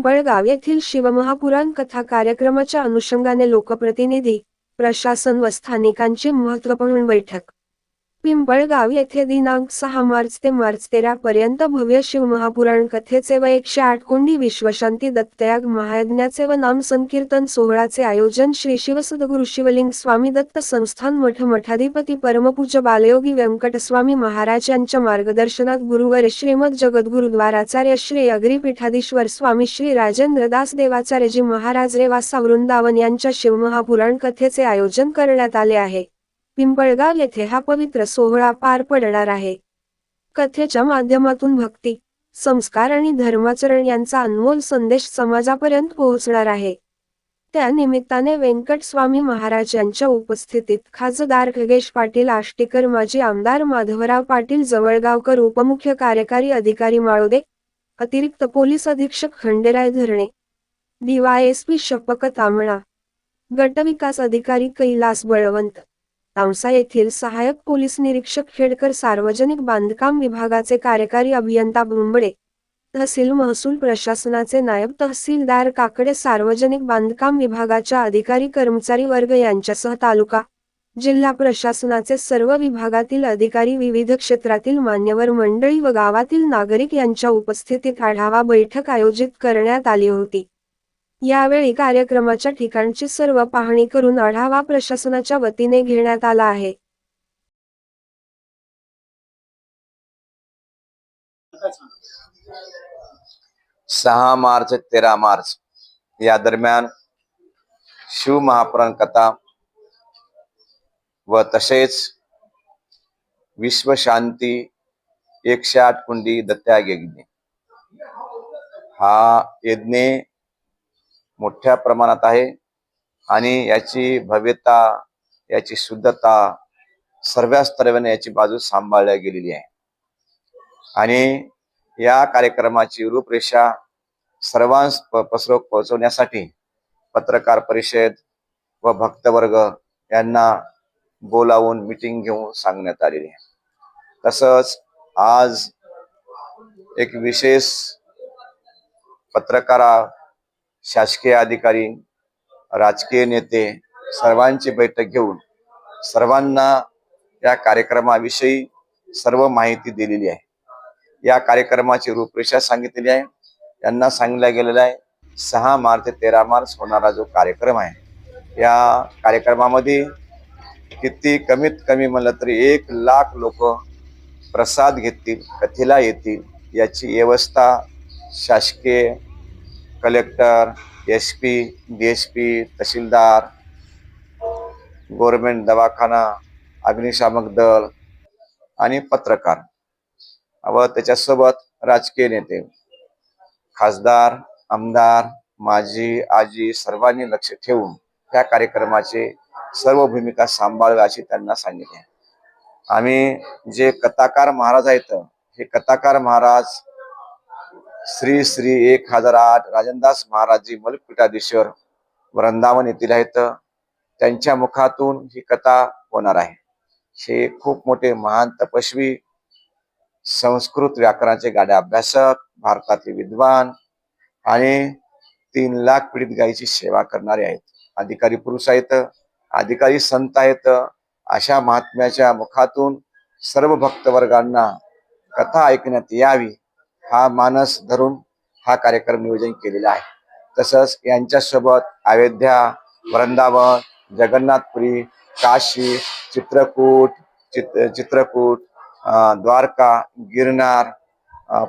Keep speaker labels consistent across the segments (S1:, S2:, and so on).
S1: पिंपळगाव येथील शिवमहापुराण कथा कार्यक्रमाच्या अनुषंगाने लोकप्रतिनिधी प्रशासन व स्थानिकांची महत्त्वपूर्ण बैठक. पिंपळगाव येथे दिनांक सहा मार्च ते मार्च तेरा पर्यंत भव्य शिवमहापुराण कथेचे व एकशे आठ कुंडी विश्वशांती दत्तयाग महायज्ञाचे व नाम संकीर्तन सोहळाचे आयोजन श्री शिवसद्गुरु शिवलिंग स्वामी दत्त संस्थान मठ मठाधिपती परमपूज्य बालयोगी व्यंकटस्वामी महाराज यांच्या मार्गदर्शनात गुरुवर श्रीमद जगद्गुरुद्वाराचार्य श्री अग्रिपीठाधीश्वर स्वामी श्री राजेंद्र दास देवाचार्यजी महाराज रेवासा वृंदावन यांच्या शिवमहापुराण कथेचे आयोजन करण्यात आले आहे. पिंपळगाव येथे हा पवित्र सोहळा पार पडणार आहे. कथेच्या माध्यमातून भक्ती संस्कार आणि धर्माचरण यांचा अनमोल संदेश समाजापर्यंत पोहोचणार आहे. त्या निमित्ताने व्यंकट स्वामी महाराज यांच्या उपस्थितीत खासदार खगेश पाटील आष्टीकर माजी आमदार माधवराव पाटील जवळगावकर उपमुख्य कार्यकारी अधिकारी माळोदे अतिरिक्त पोलीस अधीक्षक खंडेराय धरणे डीवायएसपी शपक तांबळा गटविकास अधिकारी कैलास बळवंत तावसा येथील सहाय्यक पोलीस निरीक्षक खेडकर सार्वजनिक बांधकाम विभागाचे कार्यकारी अभियंता बुंबडे तहसील महसूल प्रशासनाचे नायब तहसीलदार काकडे सार्वजनिक बांधकाम विभागाच्या अधिकारी कर्मचारी वर्ग यांच्यासह तालुका जिल्हा प्रशासनाचे सर्व विभागातील अधिकारी विविध क्षेत्रातील मान्यवर मंडळी व गावातील नागरिक यांच्या उपस्थितीत आढावा बैठक आयोजित करण्यात आली होती. यावेळी कार्यक्रमाच्या ठिकाणची सर्व पाहणी करून आढावा प्रशासनाच्या वतीने घेण्यात आला आहे.
S2: सहा मार्च तेरा मार्च. या दरम्यान शिव महापुराण कथा व तसेच विश्वशांती एकशे आठ कुंडी दत्त्याग यज्ञ हा यज्ञ मोठ्या प्रमाणात आहे. आणि याची भव्यता याची शुद्धता सर्व स्तराने याची बाजू सांभाळल्या गेलेली आहे. आणि या कार्यक्रमाची रूपरेषा सर्वांस प- पसरव पोहोचवण्यासाठी पत्रकार परिषद व भक्तवर्ग यांना बोलावून मिटिंग घेऊन सांगण्यात आलेली आहे. तसंच आज एक विशेष पत्रकारा शासकीय अधिकारी राजकीय नेते सर्वांची बैठक घेऊन सर्वांना या कार्यक्रमाविषयी सर्व माहिती दिलेली आहे. या कार्यक्रमाची रूपरेषा सांगितलेली आहे. यांना सांगितलं गेलेलं आहे सहा मार्च ते तेरा मार्च होणारा जो कार्यक्रम आहे या कार्यक्रमामध्ये किती कमीत कमी म्हणलं तरी एक लाख लोक प्रसाद घेतील कथेला येतील याची व्यवस्था शासकीय collector S P D S P तहसीलदार गव्हर्नमेंट दवाखाना अग्निशामक दल आणि पत्रकार. व त्याच्यासोबत राजकीय नेते खासदार आमदार माझी आजी सर्वांनी लक्ष ठेवून त्या कार्यक्रमाचे सर्व भूमिका सांभाळव्या अशी त्यांना सांगितले आम्ही जे कथाकार महाराज आहेत हे कथाकार महाराज श्री श्री एक हजार आठ राजनदास महाराजी मलपीठाधीश्वर वृंदावन येथील आहेत. त्यांच्या मुखातून ही कथा होणार आहे. हे खूप मोठे महान तपस्वी संस्कृत व्याकरणाचे गाडे अभ्यासक भारतातले विद्वान आणि तीन लाख पीडित गायीची सेवा करणारे आहेत. अधिकारी पुरुष आहेत अधिकारी संत आहेत. अशा महात्म्याच्या मुखातून सर्व भक्तवर्गांना कथा ऐकण्यात यावी. हा मानस धरून हा कार्यक्रम नियोजन केलेला आहे. तसंच यांच्यासोबत अयोध्या वृंदावन जगन्नाथपुरी काशी चित्रकूट चित चित्रकूट द्वारका गिरनार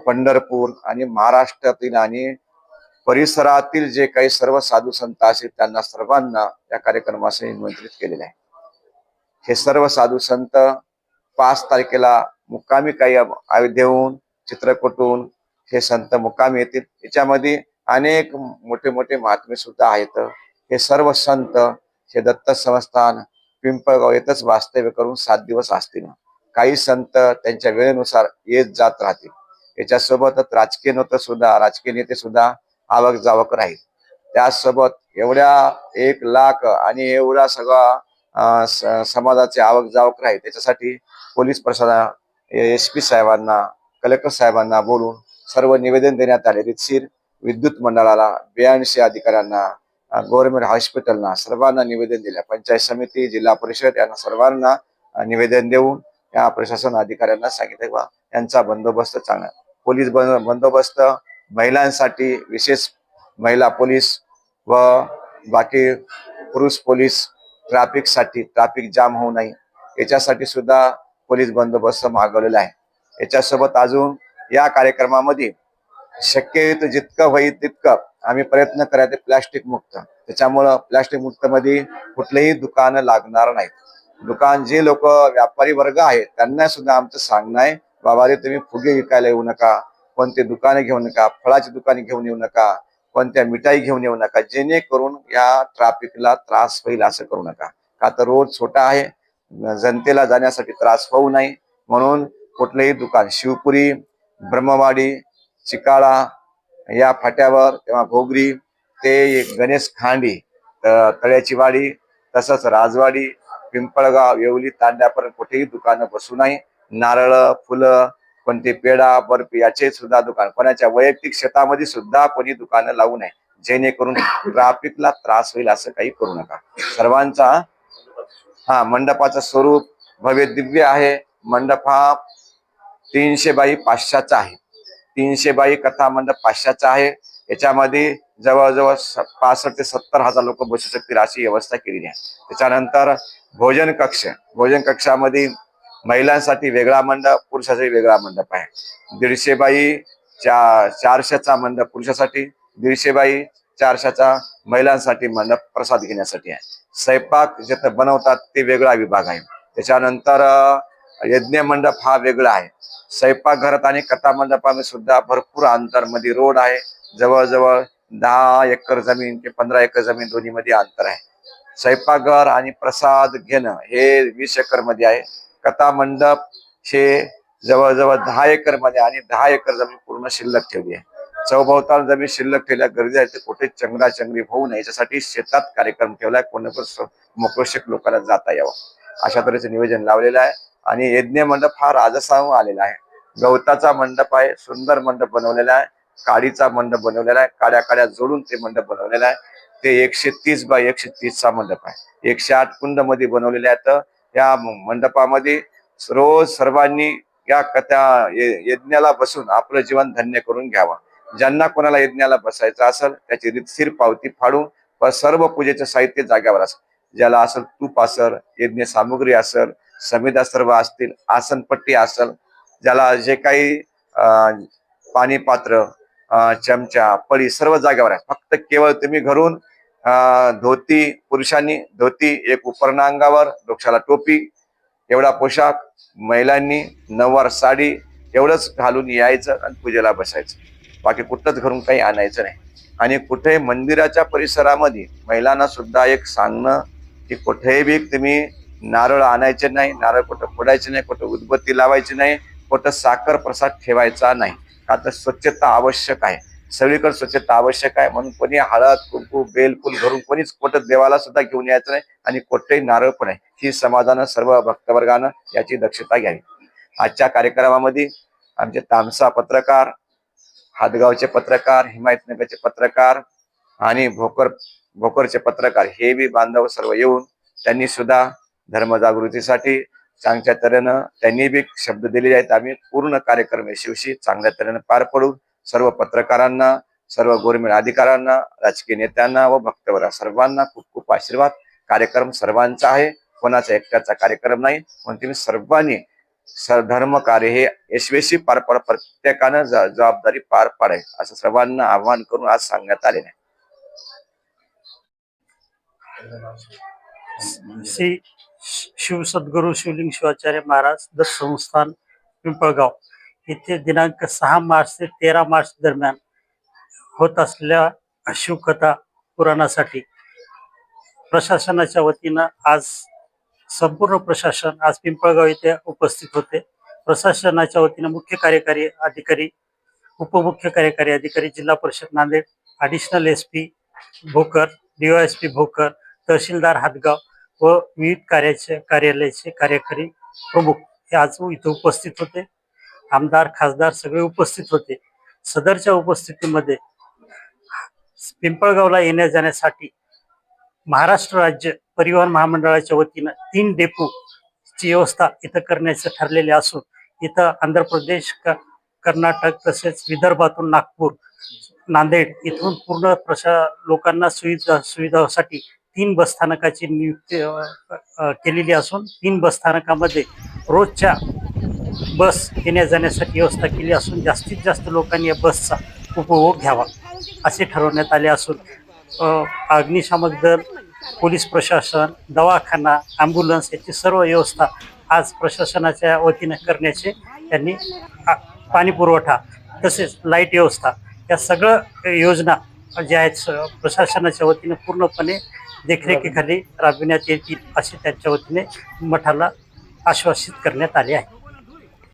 S2: पंढरपूर आणि महाराष्ट्रातील आणि परिसरातील जे काही सर्व साधू संत असतील त्यांना सर्वांना या कार्यक्रमासाठी निमंत्रित केलेले आहे. हे सर्व साधू संत पाच तारखेला मुक्कामी काही अयोध्येहून चित्रकूटहून हे संत मुकाम येतील. याच्यामध्ये अनेक मोठे मोठे महात्मे सुद्धा आहेत. हे सर्व संत हे दत्त संस्थान पिंपळगाव येथच वास्तव्य करून सात दिवस असतील. काही संत त्यांच्या वेळेनुसार येत जात राहतील. याच्यासोबतच राजकीय नेते सुद्धा राजकीय नेते सुद्धा आवक जावक राहील. त्यासोबत एवढ्या एक लाख आणि एवढा सगळा समाजाचे आवक जावक राहील. त्याच्यासाठी पोलीस प्रशासन एस पी साहेबांना कलेक्टर साहेबांना बोलून सर्व निवेदन देण्यात आले. रितसीर विद्युत मंडळाला ब्याऐंशी अधिकाऱ्यांना गव्हर्नमेंट हॉस्पिटलना सर्वांना निवेदन दिले. पंचायत समिती जिल्हा परिषद यांना सर्वांना निवेदन देऊन या प्रशासन अधिकाऱ्यांना सांगितले. वा यांचा बंदोबस्त चांगला. पोलीस बंदोबस्त महिलांसाठी विशेष महिला पोलीस व बाकी पुरुष पोलीस ट्रॅफिकसाठी ट्रॅफिक जाम होऊ नये. याच्यासाठी सुद्धा पोलीस बंदोबस्त मागवलेला आहे. याच्यासोबत अजून या कार्यक्रमामध्ये शक्य जितकं होईल तितकं आम्ही प्रयत्न करायचे प्लॅस्टिक मुक्त. त्याच्यामुळं प्लॅस्टिक मुक्त मध्ये कुठलेही दुकान लागणार नाहीत दुकान जे लोक व्यापारी वर्ग आहे त्यांना सुद्धा आमचं सांगणं आहे बाबा रे तुम्ही फुगे विकायला येऊ नका. कोणते दुकाने घेऊ नका. फळाची दुकाने घेऊन येऊ नका. कोणत्या मिठाई घेऊन येऊ नका. जेणेकरून या ट्राफिकला त्रास होईल असं करू नका. का तर रोड छोटा आहे. जनतेला जाण्यासाठी त्रास होऊ नये. म्हणून कुठलंही दुकान शिवपुरी ब्रह्मवाडी चिकाळा या फाट्यावर किंवा भोगरी ते गणेश खांडी तळ्याची वाडी तसंच राजवाडी पिंपळगाव येवली तांड्यापर्यंत कुठेही दुकानं बसू नाही नारळ फुलं कोणते पेढा बर्फी याचे सुद्धा दुकान. कोणाच्या वैयक्तिक शेतामध्ये सुद्धा कोणी दुकानं लावू नये. जेणेकरून ट्राफिकला त्रास होईल असं काही करू नका. सर्वांचा हा मंडपाचं स्वरूप भव्य दिव्य आहे. मंडप हा तीनशे बाई पाचशेचा आहे. तीनशे बाई कथा मंडप पाचशेचा आहे. याच्यामध्ये जवळजवळ स- पासष्ट ते सत्तर हजार लोक बसू शकतील अशी व्यवस्था केलेली आहे. त्याच्यानंतर भोजन कक्ष. भोजन कक्षामध्ये महिलांसाठी वेगळा मंडप पुरुषासाठी वेगळा मंडप आहे. दीडशे बाई चा चारशेचा मंडप पुरुषासाठी दीडशे बाई चारशेचा महिलांसाठी मंडप प्रसाद घेण्यासाठी आहे. स्वयंपाक जिथं बनवतात ते वेगळा विभाग आहे. त्याच्यानंतर यज्ञ मंडप हा वेगळा आहे. स्वयंपाकघरात आणि कथा मंडपामध्ये सुद्धा भरपूर अंतरमध्ये रोड आहे. जवळजवळ दहा एकर जमीन ते पंधरा एकर जमीन दोन्ही मध्ये अंतर आहे. स्वयंपाकघर आणि प्रसाद घेणं हे वीस एकरमध्ये आहे. कथा मंडप हे जवळजवळ दहा एकरमध्ये आणि दहा एकर जमीन पूर्ण शिल्लक ठेवली आहे. चौभवताल जमीन शिल्लक ठेवल्या गरजे आहे ते कुठे चंगराचंगरी होऊ नये याच्यासाठी शेतात कार्यक्रम ठेवलाय. पण मोकळशेक लोकांना जाता यावं. अशा तऱ्हेचं नियोजन लावलेलं आहे. आणि यज्ञ मंडप हा राजसाहून आलेला आहे. गवताचा मंडप आहे सुंदर मंडप बनवलेला आहे काडीचा मंडप बनवलेला आहे काड्या काड्या जोडून ते मंडप बनवलेला आहे. ते एकशे तीस बाय एकशे तीसचा मंडप आहे. एकशे आठ कुंडमध्ये बनवलेले आहेत. या मंडपामध्ये रोज सर्वांनी या कथा यज्ञाला बसून आपलं जीवन धन्य करून घ्यावं. ज्यांना कोणाला यज्ञाला बसायचं असेल त्याची रितशीर पावती फाडून सर्व पूजेचं साहित्य जाग्यावर असेल. ज्याला असेल तूप असेल यज्ञ सामुग्री असेल समिधा सर्व असतील आसनपट्टी असेल ज्याला जे काही पाणी पात्र चमचा पळी सर्व जागेवर आहे. फक्त केवळ तुम्ही घरून धोती पुरुषांनी धोती एक उपरणांगावर अंगावर टोपी एवढा पोशाख महिलांनी नववार साडी एवढंच घालून यायचं आणि पूजेला बसायचं. बाकी कुठंच घरून काही आणायचं नाही. आणि कुठे मंदिराच्या परिसरामध्ये महिलांना सुद्धा एक सांगणं की कुठेही बी तुम्ही नारळ आणायचे नाही नारळ कुठं फोडायचे नाही कुठं उदबत्ती लावायची नाही कुठं साखर प्रसाद ठेवायचा नाही. का तर स्वच्छता आवश्यक आहे. सगळीकडे स्वच्छता आवश्यक आहे. म्हणून कोणी हळद कुंकू बेलफूल घरून कोणीच कुठं देवाला सुद्धा घेऊन यायचं नाही आणि कुठेही नारळ पण आहे ही समाजानं सर्व भक्तवर्गानं याची दक्षता घ्यावी. आजच्या कार्यक्रमामध्ये आमचे तामसा पत्रकार हातगावचे पत्रकार हिमायतनगरचे पत्रकार आणि भोकर भोकरचे पत्रकार हे बी बांधव सर्व येऊन त्यांनी सुद्धा धर्मजागृतीसाठी चांगल्या तऱ्हेनं त्यांनी बी शब्द दिलेले आहेत. आम्ही पूर्ण कार्यक्रम यशस्वी चांगल्या तऱ्हेनं पार पडू. सर्व पत्रकारांना सर्व गव्हर्नमेंट अधिकाऱ्यांना राजकीय नेत्यांना व भक्तवरा सर्वांना खूप खूप आशीर्वाद. कार्यक्रम सर्वांचा आहे. कोणाचा एकट्याचा कार्यक्रम नाही. म्हणून तुम्ही सर्वांनी धर्म कार्य हे यशस्वी पार पाड प्रत्येकानं जबाबदारी पार पाडाय असं सर्वांना आवाहन करून आज सांगण्यात आले नाही
S3: श्री शिव शिवलिंग शिवाचार्य महाराज दत्त संस्थान पिंपळगाव. येथे दिनांक सहा मार्च ते तेरा मार्च दरम्यान होत असलेल्या शिवकथा पुराणासाठी प्रशासनाच्या वतीनं आज संपूर्ण प्रशासन आज पिंपळगाव येथे उपस्थित होते. प्रशासनाच्या वतीनं मुख्य कार्यकारी अधिकारी उपमुख्य कार्यकारी अधिकारी जिल्हा परिषद Nanded additional S P Bhokar DOSP Bhokar तहसीलदार हातगाव व विविध कार्याचे कार्यालयाचे कार्यकारी प्रमुख हे आज इथे उपस्थित होते. आमदार खासदार सगळे उपस्थित होते. सदरच्या उपस्थितीमध्ये पिंपळगावला येण्या जाण्यासाठी महाराष्ट्र राज्य परिवहन महामंडळाच्या वतीनं तीन डेपोची व्यवस्था इथं करण्याचं ठरलेले असून इथं आंध्र प्रदेश कर्नाटक तसेच विदर्भातून नागपूर नांदेड इथून पूर्ण प्रशा लोकांना सुविधा सुविधासाठी तीन बस स्थानकाची नियुक्ती केलेली असून तीन बस स्थानकामध्ये रोजच्या बस येण्या जाण्यासाठी व्यवस्था केली असून जास्तीत जास्त लोकांनी या बसचा उपभोग घ्यावा असे ठरवण्यात आले असून अग्निशामक दल पोलीस प्रशासन दवाखाना ॲम्ब्युलन्स याची सर्व व्यवस्था आज प्रशासनाच्या वतीने करण्याचे त्यांनी आ- पाणी पुरवठा तसेच लाइट व्यवस्था या सगळं योजना ज्या आहेत प्रशासनाच्या वतीने पूर्णपणे देखरेखीखाली राबविण्यात येतील असे त्यांच्या वतीने मठाला आश्वासित करण्यात आले आहे.